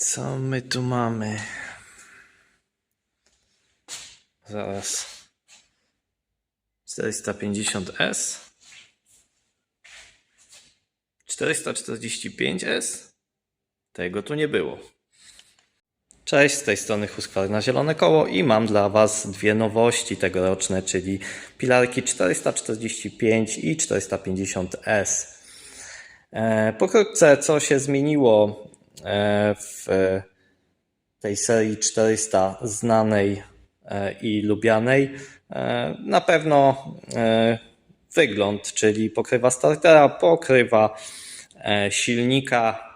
Co my tu mamy? Zaraz. 450S. 445S. Tego tu nie było. Cześć, z tej strony Husqvarna Zielone Koło i mam dla Was dwie nowości tegoroczne, czyli pilarki 445 i 450S. E, Pokrótce, co się zmieniło w tej serii 400 znanej e, i lubianej. E, Na pewno e, wygląd, czyli pokrywa startera, pokrywa e, silnika.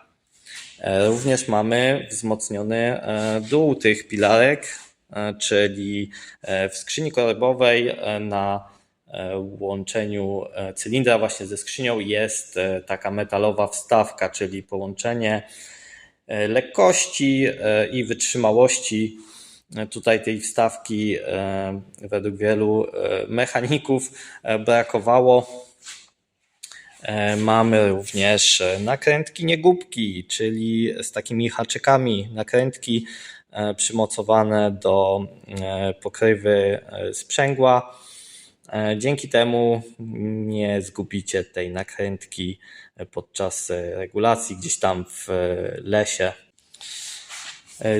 E, Również mamy wzmocniony e, dół tych pilarek, e, czyli e, w skrzyni korbowej e, na e, łączeniu e, cylindra właśnie ze skrzynią jest e, taka metalowa wstawka, czyli połączenie e, lekkości e, i wytrzymałości e, tutaj tej wstawki e, według wielu e, mechaników e, brakowało. E, Mamy również e, nakrętki niegubki, czyli z takimi haczykami nakrętki e, przymocowane do e, pokrywy e, sprzęgła. E, Dzięki temu nie zgubicie tej nakrętki podczas e, regulacji gdzieś tam w e, lesie.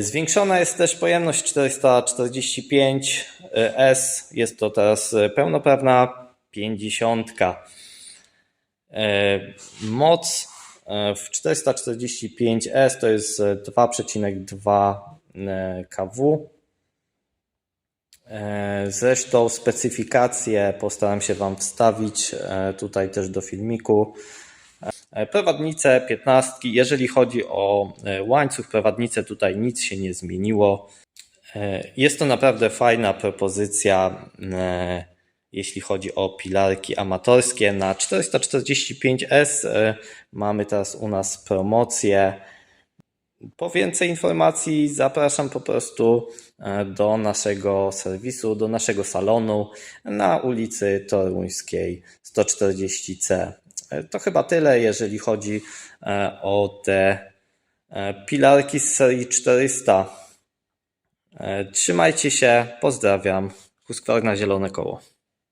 Zwiększona jest też pojemność 445S. Jest to teraz pełnoprawna 50. E, Moc w 445S to jest e, 2,2 e, kW. E, Zresztą specyfikacje postaram się Wam wstawić e, tutaj też do filmiku. E, Prowadnice 15. Jeżeli chodzi o łańcuch prowadnice, tutaj nic się nie zmieniło. Jest to naprawdę fajna propozycja, jeśli chodzi o pilarki amatorskie. Na 445S e, mamy teraz u nas promocję. Po więcej informacji zapraszam po prostu e, do naszego serwisu, do naszego salonu na ulicy Toruńskiej 140C. E, To chyba tyle, jeżeli chodzi e, o te pilarki z serii 400. E, Trzymajcie się, pozdrawiam. Husqvarna Zielone Koło.